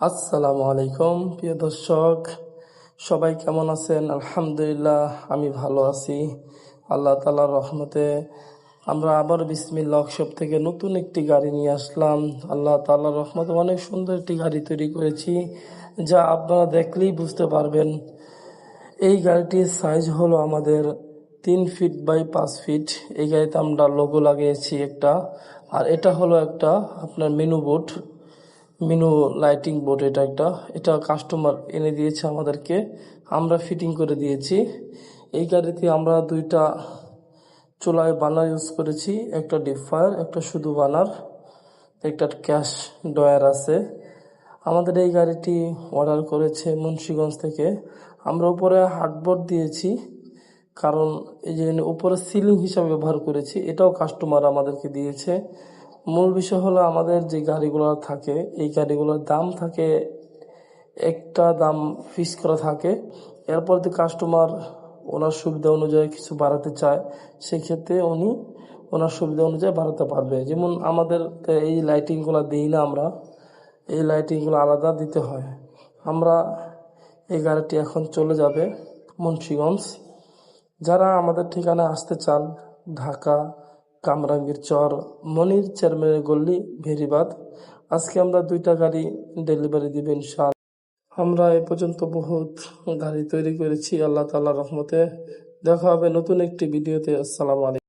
আসসালামু আলাইকুম, প্রিয় দর্শক। সবাই কেমন আছেন? আলহামদুলিল্লাহ, আমি ভালো আছি। আল্লাহ তালার রহমতে আমরা আবার বিসমিল্লা ওয়ার্কশপ থেকে নতুন একটি গাড়ি নিয়ে আসলাম। আল্লাহ তালার রহমতে অনেক সুন্দর একটি গাড়ি তৈরি করেছি, যা আপনারা দেখলেই বুঝতে পারবেন। এই গাড়িটির সাইজ হলো আমাদের তিন ফিট বাই পাঁচ ফিট এই গাড়িতে আমরা লোগো লাগিয়েছি একটা, আর এটা হলো একটা আপনার menu board menu lighting board এটা একটা। এটা কাস্টমার এনে দিয়েছে আমাদেরকে। আমরা ফিটিং করে দিয়েছি। এই গাড়িতে আমরা দুইটা চুলায় বানার ইউজ করেছি। একটা ডিপ ফায়ার একটা শুধু বানার, একটা ক্যাশ ডয়ার আছে। আমাদের এই গাড়িটি অর্ডার করেছে মুন্সীগঞ্জ থেকে। আমরা উপরে হার্ডবোর্ড দিয়েছি, কারণ এই যে উপরে সিলিং হিসাবে ব্যবহার করেছি, এটাও কাস্টমার আমাদেরকে দিয়েছে। মূল বিষয় হলো আমাদের যে গাড়িগুলো থাকে, এই গাড়িগুলোর দাম থাকে, একটা দাম ফিক্স করা থাকে। এরপর যে কাস্টমার ওনার সুবিধা অনুযায়ী কিছু বাড়াতে চায়, সেক্ষেত্রে উনি ওনার সুবিধা অনুযায়ী বাড়াতে পারবে। যেমন আমাদের এই লাইটিংগুলো দিই না আমরা, এই লাইটিংগুলো আলাদা দিতে হয়। আমরা এই গাড়িটি এখন চলে যাবে মুন্সিগঞ্জ। যারা আমাদের ঠিকানায় আসতে চান, ঢাকা কামরাঙ্গীর চর, মনির চেয়ারম্যানের গল্লি ভেরিবাদ আজকে আমরা দুইটা গাড়ি ডেলিভারি দিবেন ইনশাল আমরা এ পর্যন্ত বহুত গাড়ি তৈরি করেছি, আল্লাহ তাল্লাহ রহমতে। দেখা হবে নতুন একটি ভিডিওতে। আসসালামু আলাইকুম।